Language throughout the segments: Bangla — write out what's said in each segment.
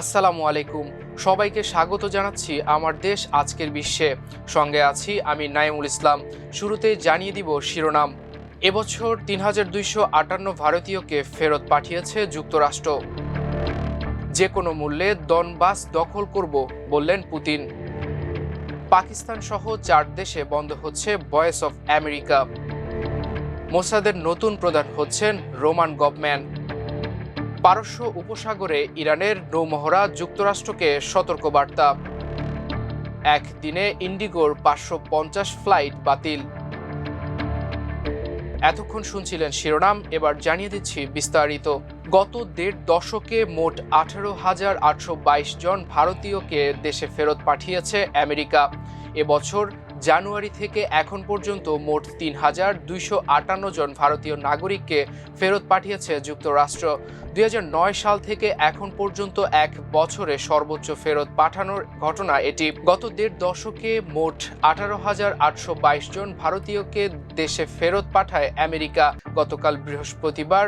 আসসালামু আলাইকুম। সবাইকে স্বাগত জানাচ্ছি আমার দেশ আজকের বিশ্বে। সঙ্গে আছি আমি নাইমুল ইসলাম। শুরুতে জানিয়ে দিব শিরোনাম। এবছর তিন হাজার দুইশো আটান্ন ভারতীয়কে ফেরত পাঠিয়েছে যুক্তরাষ্ট্র। যে কোনো মূল্যে দনবাস দখল করব বললেন পুতিন। পাকিস্তান সহ চার দেশে বন্ধ হচ্ছে ভয়েস অফ আমেরিকা। মোসাদের নতুন প্রধান হচ্ছেন রোমান গভম্যান। পারস্য উপসাগরে ইরানের নৌমহড়া যুক্তরাষ্ট্রকে সতর্কবার্তা। একদিনে ইন্ডিগোর পাঁচশো পঞ্চাশ ফ্লাইট বাতিল। এতক্ষণ শুনছিলেন শিরোনাম, এবার জানিয়ে দিচ্ছি বিস্তারিত। গত দেড় দশকে মোট আঠারো হাজার আটশো বাইশ জন ভারতীয়কে দেশে ফেরত পাঠিয়েছে আমেরিকা। এবছর জানুয়ারি থেকে এখন পর্যন্ত মোট তিন হাজার দুইশো আটান্ন জন ভারতীয় নাগরিককে ফেরত পাঠিয়েছে যুক্তরাষ্ট্র। দুই হাজার নয় সাল থেকে এখন পর্যন্ত এক বছরে সর্বোচ্চ ফেরত পাঠানোর ঘটনা এটি। গত দেড় দশকে মোট আঠারো হাজার আটশো বাইশ জন ভারতীয়কে দেশে ফেরত পাঠায় আমেরিকা। গতকাল বৃহস্পতিবার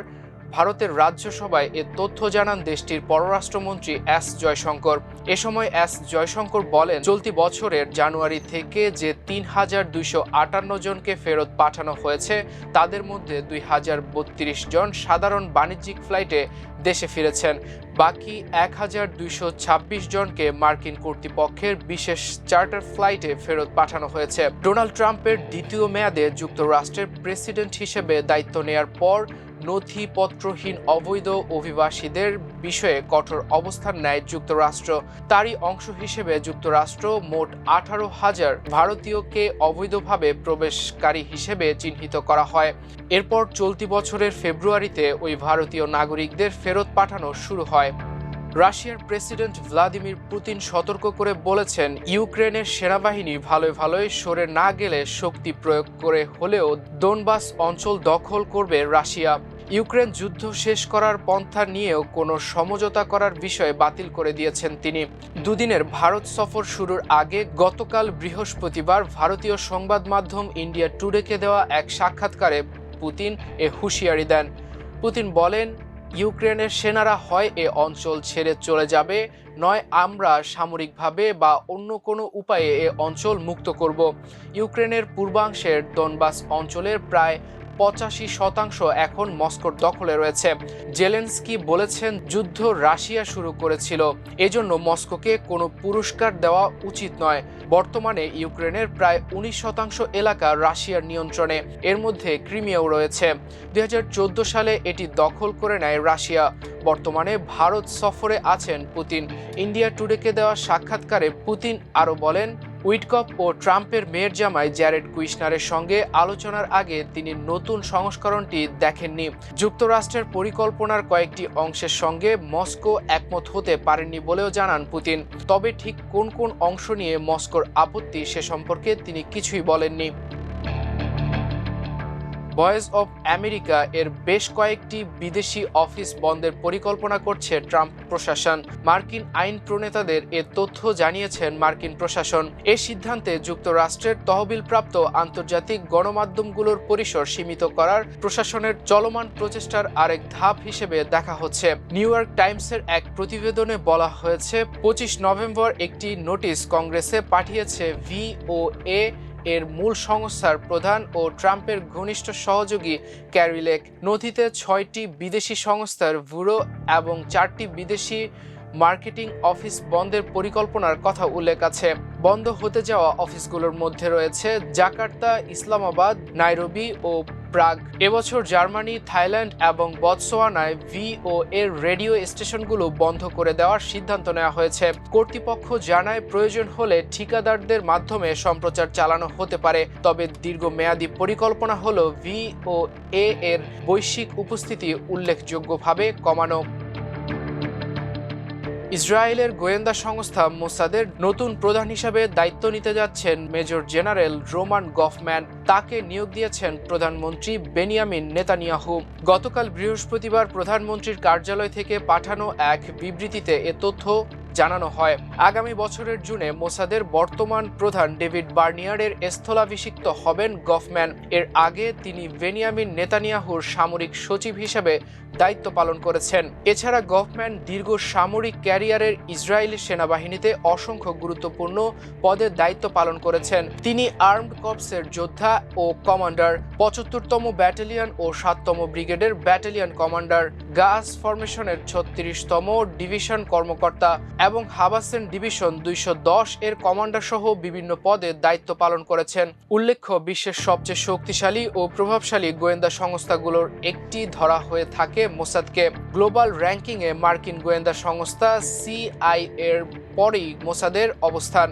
ভারতের রাজ্যসভায় এ তথ্য জানান দেশটির পররাষ্ট্রমন্ত্রী এস জয়শঙ্কর। এ সময় এস জয়শঙ্কর বলেন, চলতি বছরের জানুয়ারি থেকে যে তিন হাজার দুইশো আটান্ন জনকে ফেরত পাঠানো হয়েছে, তাদের মধ্যে দুই হাজার বত্রিশ জন সাধারণ বাণিজ্যিক ফ্লাইটে দেশে ফিরেছেন। বাকি এক হাজার দুইশো ছাব্বিশ জনকে মার্কিন কর্তৃপক্ষের বিশেষ চার্টার ফ্লাইটে ফেরত পাঠানো হয়েছে। ডোনাল্ড ট্রাম্পের দ্বিতীয় মেয়াদে যুক্তরাষ্ট্রের প্রেসিডেন্ট হিসেবে দায়িত্ব নেয়ার পর নথিপত্রহীন অবৈধ অভিবাসীদের বিষয়ে কঠোর অবস্থান নেয় যুক্তরাষ্ট্র। তারই অংশ হিসেবে যুক্তরাষ্ট্র মোট আঠারো হাজার ভারতীয়কে অবৈধভাবে প্রবেশকারী হিসেবে চিহ্নিত করা হয়। এরপর চলতি বছরের ফেব্রুয়ারিতে ওই ভারতীয় নাগরিকদের ফেরত পাঠানো শুরু হয়। রাশিয়ার প্রেসিডেন্ট ভ্লাদিমির পুতিন সতর্ক করে বলেছেন, ইউক্রেনের সেনাবাহিনী ভালোই ভালোই সরে না গেলে শক্তি প্রয়োগ করে হলেও ডোনবাস অঞ্চল দখল করবে রাশিয়া। ইউক্রেন যুদ্ধ শেষ করার পন্থা নিয়েও কোনো সমঝোতা করার বিষয়ে বাতিল করে দিয়েছেন তিনি। দুদিনের ভারত সফর শুরুর আগে গতকাল বৃহস্পতিবার ভারতীয় সংবাদ মাধ্যম ইন্ডিয়া টুডেকে দেওয়া এক সাক্ষাৎকারে পুতিন এ হুঁশিয়ারি দেন। পুতিন বলেন, ইউক্রেনের সেনারা হয় এ অঞ্চল ছেড়ে চলে যাবে, নয় আমরা সামরিকভাবে বা অন্য কোনো উপায়ে এ অঞ্চল মুক্ত করব। ইউক্রেনের পূর্বাংশের দনবাস অঞ্চলের প্রায় পঁচাশি শতাংশ এখন মস্কোর দখলে রয়েছে। জেলেন্সকি বলেছেন যুদ্ধ রাশিয়া শুরু করেছিল। এজন্য মস্কোকে কোনো পুরস্কার দেওয়া উচিত নয়। বর্তমানে ইউক্রেনের প্রায় উনিশ শতাংশ এলাকা রাশিয়ার নিয়ন্ত্রণে। এর মধ্যে ক্রিমিয়াও রয়েছে। দুই হাজার চোদ্দ সালে এটি দখল করে নেয় রাশিয়া। বর্তমানে ভারত সফরে আছেন পুতিন। ইন্ডিয়া টুডেকে দেওয়া সাক্ষাৎকারে পুতিন আরও বলেন উইটকপ ও ট্রাম্পের মেয়ের জামাই জ্যারেড কুইশনারের সঙ্গে আলোচনার আগে তিনি নতুন সংস্করণটি দেখেননি। যুক্তরাষ্ট্রের পরিকল্পনার কয়েকটি অংশের সঙ্গে মস্কো একমত হতে পারেননি বলেও জানান পুতিন। তবে ঠিক কোন কোন অংশ নিয়ে মস্কোর আপত্তি সে সম্পর্কে তিনি কিছুই বলেননি। ভয়েস অফ আমেরিকা এর বেশ কয়েকটি বিদেশি অফিস বন্ধের পরিকল্পনা করছে ট্রাম্প প্রশাসন। মার্কিন আইন প্রণেতাদের এ তথ্য জানিয়েছেন মার্কিন প্রশাসন। এ সিদ্ধান্তে যুক্তরাষ্ট্রের তহবিলপ্রাপ্ত আন্তর্জাতিক গণমাধ্যমগুলোর পরিসর সীমিত করার প্রশাসনের চলমান প্রচেষ্টার আরেক ধাপ হিসেবে দেখা হচ্ছে। নিউ ইয়র্ক টাইমসের এক প্রতিবেদনে বলা হয়েছে, পঁচিশ নভেম্বর একটি নোটিশ কংগ্রেসে পাঠিয়েছে ভি ও এ এর মূল সংস্থার প্রধান ও ট্রাম্পের ঘনিষ্ঠ সহযোগী ক্যারিলেক নথিতে ছয়টি বিদেশি সংস্থার ব্যুরো এবং চারটি বিদেশি মার্কেটিং অফিস বন্ধের পরিকল্পনার কথা উল্লেখ আছে। বন্ধ হতে যাওয়া অফিসগুলোর মধ্যে রয়েছে জাকার্তা, ইসলামাবাদ, নাইরোবি ও প্রাগ। এবছর জার্মানি, থাইল্যান্ড এবং বতসোয়ানায় ভি ও এর রেডিও স্টেশনগুলো বন্ধ করে দেওয়ার সিদ্ধান্ত নেওয়া হয়েছে। কর্তৃপক্ষ জানায় প্রয়োজন হলে ঠিকাদারদের মাধ্যমে সম্প্রচার চালানো হতে পারে, তবে দীর্ঘমেয়াদী পরিকল্পনা হল ভি ও এ এর বৈশ্বিক উপস্থিতি উল্লেখযোগ্যভাবে কমানো। ইসরায়েলের গোয়েন্দা সংস্থা মোসাদের নতুন প্রধান হিসাবে দায়িত্ব নিতে যাচ্ছেন মেজর জেনারেল রোমান গফম্যান। তাকে নিয়োগ দিয়েছেন প্রধানমন্ত্রী বেনিয়ামিন নেতানিয়াহু। গতকাল বৃহস্পতিবার প্রধানমন্ত্রীর কার্যালয় থেকে পাঠানো এক বিবৃতিতে এ তথ্য জানানো হয়। আগামী বছরের জুনে মোসাদের বর্তমান প্রধান ডেভিড বার্নিয়ারের স্থলাভিষিক্ত হবেন গফম্যান। এর আগে তিনি বেনিয়ামিন নেতানিয়াহুর সামরিক সচিব হিসেবে দায়িত্ব পালন করেছেন। এছাড়া গভম্যান দীর্ঘ সামরিক ক্যারিয়ারের ইসরায়েলি সেনাবাহিনীতে অসংখ্য গুরুত্বপূর্ণ পদে দায়িত্ব পালন করেছেন। তিনি আর্মড কর্পসের যোদ্ধা ও কমান্ডার, পঁচাত্তরতম ব্যাটালিয়ন ও সাততম ব্রিগেডের ব্যাটালিয়ন কমান্ডার গাস ফরমেশনের ছত্রিশতম ডিভিশন কর্মকর্তা এবং হাবাসেন ডিভিশন দুইশো দশ এর কমান্ডার সহ বিভিন্ন পদে দায়িত্ব পালন করেছেন। উল্লেখ্য, বিশ্বের সবচেয়ে শক্তিশালী ও প্রভাবশালী গোয়েন্দা সংস্থাগুলোর একটি ধরা হয়ে থাকে মোসাদকে। গ্লোবাল র্যাঙ্কিংয়ে মার্কিন গোয়েন্দা সংস্থা সিআই এর পরেই মোসাদের অবস্থান।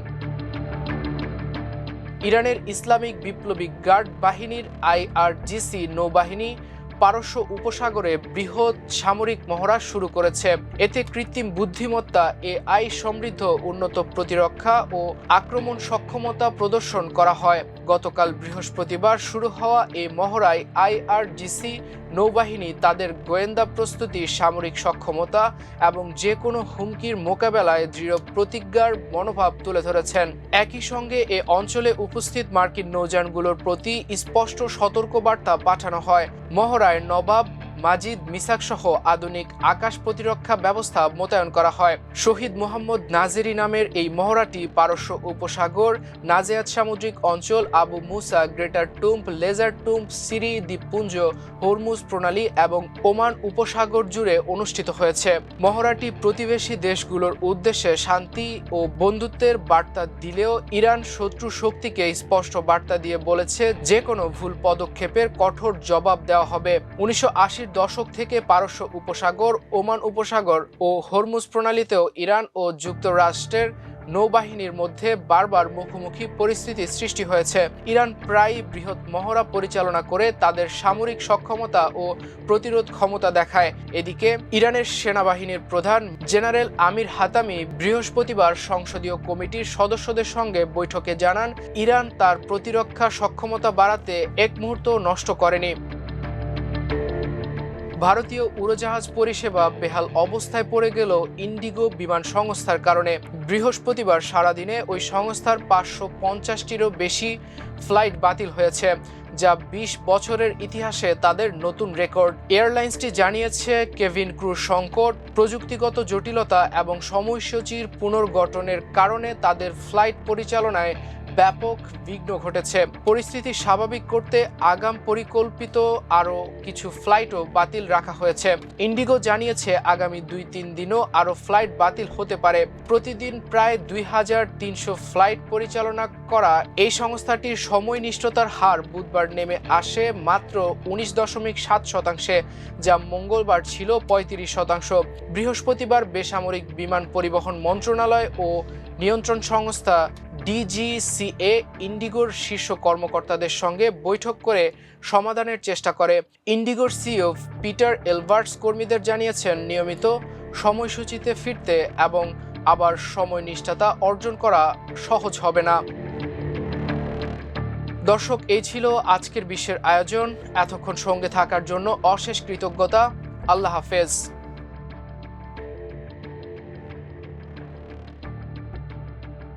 ইরানের ইসলামিক বিপ্লবী গার্ড বাহিনীর আইআরজিসি নৌবাহিনী পারস্য উপসাগরে বৃহৎ সামরিক মহড়া শুরু করেছে। এতে কৃত্রিম বুদ্ধিমত্তা, এআই সমৃদ্ধ, উন্নত প্রতিরক্ষা ও আক্রমণ সক্ষমতা প্রদর্শন করা হয়। গতকাল বৃহস্পতিবার শুরু হওয়া এই মহড়ায় আইআরজিসি নৌবাহিনী, তাদের গোয়েন্দা প্রস্তুতি, সামরিক সক্ষমতা এবং যে কোনো হুমকির মোকাবেলায় দৃঢ় প্রতিজ্ঞার মনোভাব তুলে ধরেছেন। একই সঙ্গে এ অঞ্চলে উপস্থিত মার্কিন নৌযানগুলোর প্রতি স্পষ্ট সতর্কবার্তা পাঠানো হয়। মহড়ায় নবাব মাজিদ মিসাক সহ আধুনিক আকাশ প্রতিরক্ষা ব্যবস্থা মোতায়েন করা হয়। শহীদ মোহাম্মদ নাজেরি নামের এই মহড়াটি পারস্য উপসাগর, নাজেয়াত সামুদ্রিক অঞ্চল, Abu Musa, Greater Tunb, Lesser Tunb, Sirri, দ্বীপপুঞ্জ, হরমুজ প্রণালী এবং ওমান উপসাগর জুড়ে অনুষ্ঠিত হয়েছে। মহড়াটি প্রতিবেশী দেশগুলোর উদ্দেশ্যে শান্তি ও বন্ধুত্বের বার্তা দিলেও ইরান শত্রু শক্তিকে স্পষ্ট বার্তা দিয়ে বলেছে যে কোনো ভুল পদক্ষেপের কঠোর জবাব দেওয়া হবে। উনিশশো দশক থেকে পারস্য উপসাগর, ওমান উপসাগর ও হরমুজ প্রণালীতেও ইরান ও যুক্তরাষ্ট্রের নৌবাহিনীর মধ্যে বারবার মুখোমুখি পরিস্থিতি সৃষ্টি হয়েছে। ইরান প্রায় বৃহৎ মহড়া পরিচালনা করে তাদের সামরিক সক্ষমতা ও প্রতিরোধ ক্ষমতা দেখায়। এদিকে ইরানের সেনাবাহিনীর প্রধান জেনারেল আমির হাতামি বৃহস্পতিবার সংসদীয় কমিটির সদস্যদের সঙ্গে বৈঠকে জানান, ইরান তার প্রতিরক্ষা সক্ষমতা বাড়াতে এক মুহূর্ত নষ্ট করেনি। ভারতীয় উড়োজাহাজ পরিষেবা বেহাল অবস্থায় পড়ে গেল ইন্ডিগো বিমান সংস্থার কারণে। বৃহস্পতিবার সারাদিনে ওই সংস্থার পাঁচশো পঞ্চাশটিরও বেশি ফ্লাইট বাতিল হয়েছে, যা ২০ বছরের ইতিহাসে তাদের নতুন রেকর্ড। এয়ারলাইন্সটি জানিয়েছে, কেভিন ক্রুর সংকট, প্রযুক্তিগত জটিলতা এবং সময়সূচির পুনর্গঠনের কারণে তাদের ফ্লাইট পরিচালনায় ব্যাপক বিঘ্ন ঘটেছে। পরিস্থিতি স্বাভাবিক করতে আগাম পরিকল্পিত আরও কিছু ফ্লাইটও বাতিল রাখা হয়েছে। ইন্ডিগো জানিয়েছে, আগামী দুই তিন দিনও আরও ফ্লাইট বাতিল হতে পারে। প্রতিদিন প্রায় দুই হাজার তিনশো ফ্লাইট পরিচালনা করা এই সংস্থাটির সময়নিষ্ঠতার হার বুধবার নেমে আসে মাত্র উনিশ দশমিক সাত শতাংশে, যা মঙ্গলবার ছিল পঁয়ত্রিশ শতাংশ। বৃহস্পতিবার বেসামরিক বিমান পরিবহন মন্ত্রণালয় ও নিয়ন্ত্রণ সংস্থা ডিজিসিএ ইন্ডিগোর শীর্ষ কর্মকর্তাদের সঙ্গে বৈঠক করে সমাধানের চেষ্টা করে। ইন্ডিগোর সিও পিটার এলবার্টস কর্মীদের জানিয়েছেন, নিয়মিত সময়সূচিতে ফিরতে এবং আবার সময় নিষ্ঠাতা অর্জন করা সহজ হবে না। দর্শক, এই ছিল আজকের বিশ্বের আয়োজন। এতক্ষণ সঙ্গে থাকার জন্য অশেষ কৃতজ্ঞতা। আল্লাহ হাফেজ।